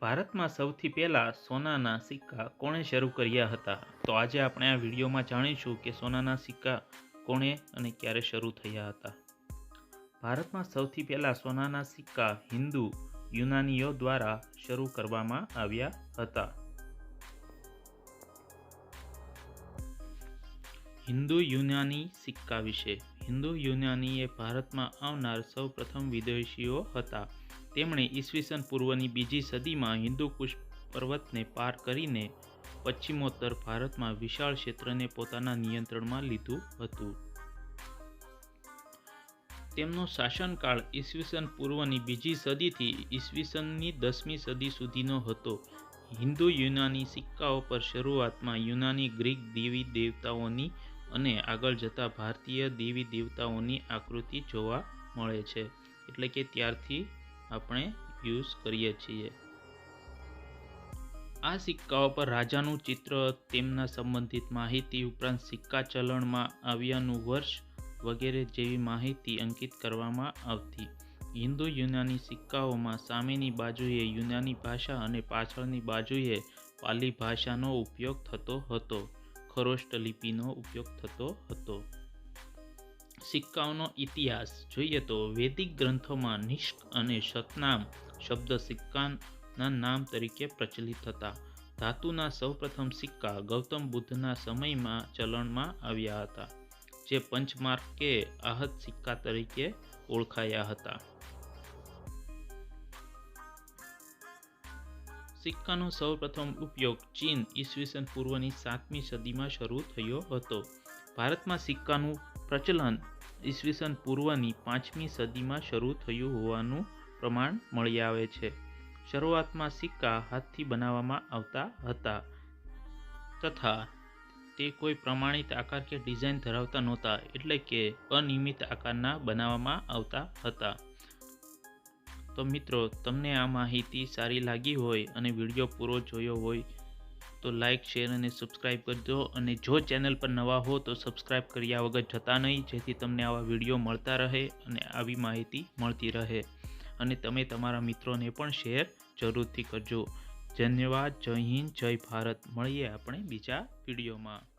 ભારતમાં સૌથી પહેલા સોનાના સિક્કા કોણે શરૂ કર્યા હતા? તો આજે આપણે આ વિડીયોમાં જાણીશું કે સોનાના સિક્કા કોણે અને ક્યારે શરૂ થયા હતા. ભારતમાં સૌથી પહેલા સોનાના સિક્કા હિન્દુ યુનાનીઓ દ્વારા શરૂ કરવામાં આવ્યા હતા. હિન્દુ યુનાની સિક્કા વિશે. હિન્દુ યુનાની એ ભારતમાં આવનાર સૌ પ્રથમ વિદેશીઓ હતા. તેમણે ઈસવીસન પૂર્વની બીજી સદીમાં હિન્દુકુશ પર્વતને પાર કરીને પશ્ચિમોત્તર ભારતમાં વિશાળ ક્ષેત્રને પોતાના નિયંત્રણમાં લીધું હતું. તેમનો શાસનકાળ ઈસવીસન પૂર્વની બીજી સદીથી ઈસવીસનની દસમી સદી સુધીનો હતો. હિન્દુ યુનાની સિક્કાઓ પર શરૂઆતમાં યુનાની ગ્રીક દેવી દેવતાઓની અને આગળ જતા ભારતીય દેવી દેવતાઓની આકૃતિ જોવા મળે છે. એટલે કે ત્યારથી આપણે યુઝ કરીએ છીએ. આ સિક્કાઓ પર રાજાનું ચિત્ર, તેમના સંબંધિત માહિતી ઉપરાંત સિક્કા ચલણમાં આવ્યાનું વર્ષ વગેરે જેવી માહિતી અંકિત કરવામાં આવતી. હિન્દુ યુનાની સિક્કાઓમાં સામેની બાજુએ યુનાની ભાષા અને પાછળની બાજુએ પાલી ભાષાનો ઉપયોગ થતો હતો. ખરોષ્ટ લિપિનો ઉપયોગ થતો હતો. સિક્કાઓનો ઇતિહાસ જોઈએ તો વૈદિક ગ્રંથોમાં નિષ્ક અને સતનામ શબ્દ સિક્કાના નામ તરીકે પ્રચલિત હતા. ધાતુના સૌપ્રથમ સિક્કા ગૌતમ બુદ્ધના સમયમાં ચલણમાં આવ્યા હતા, જે પંચમાર્ક કે આહત સિક્કા તરીકે ઓળખાયા હતા. સિક્કાનો સૌપ્રથમ ઉપયોગ ચીન ઈસવીસન પૂર્વની સાતમી સદીમાં શરૂ થયો હતો. ભારતમાં સિક્કાનું પ્રચલન ઈસવીસન પૂર્વની પાંચમી સદીમાં શરૂ થયું હોવાનું પ્રમાણ મળી આવે છે. શરૂઆતમાં સિક્કા હાથથી બનાવવામાં આવતા હતા તથા તે કોઈ પ્રમાણિત આકાર કે ડિઝાઇન ધરાવતા નહોતા એટલે કે અનિયમિત આકારના બનાવવામાં આવતા હતા. તો મિત્રો, તમને આ માહિતી સારી લાગી હોય અને વીડિયો પૂરો જોયો હોય તો લાઇક શેર અને સબસ્ક્રાઇબ કરજો અને જો ચેનલ પર નવા હો તો સબસ્ક્રાઇબ કર્યા વગર જતા નહીં. જેથી તમને આવા વીડિયો મળતા રહે અને આવી માહિતી મળતી રહે. અને તમે તમારા મિત્રોને પણ શેર જરૂરથી કરજો. ધન્યવાદ. જય હિન્દ. જય ભારત. મળીએ આપણે બીજા વિડીયોમાં.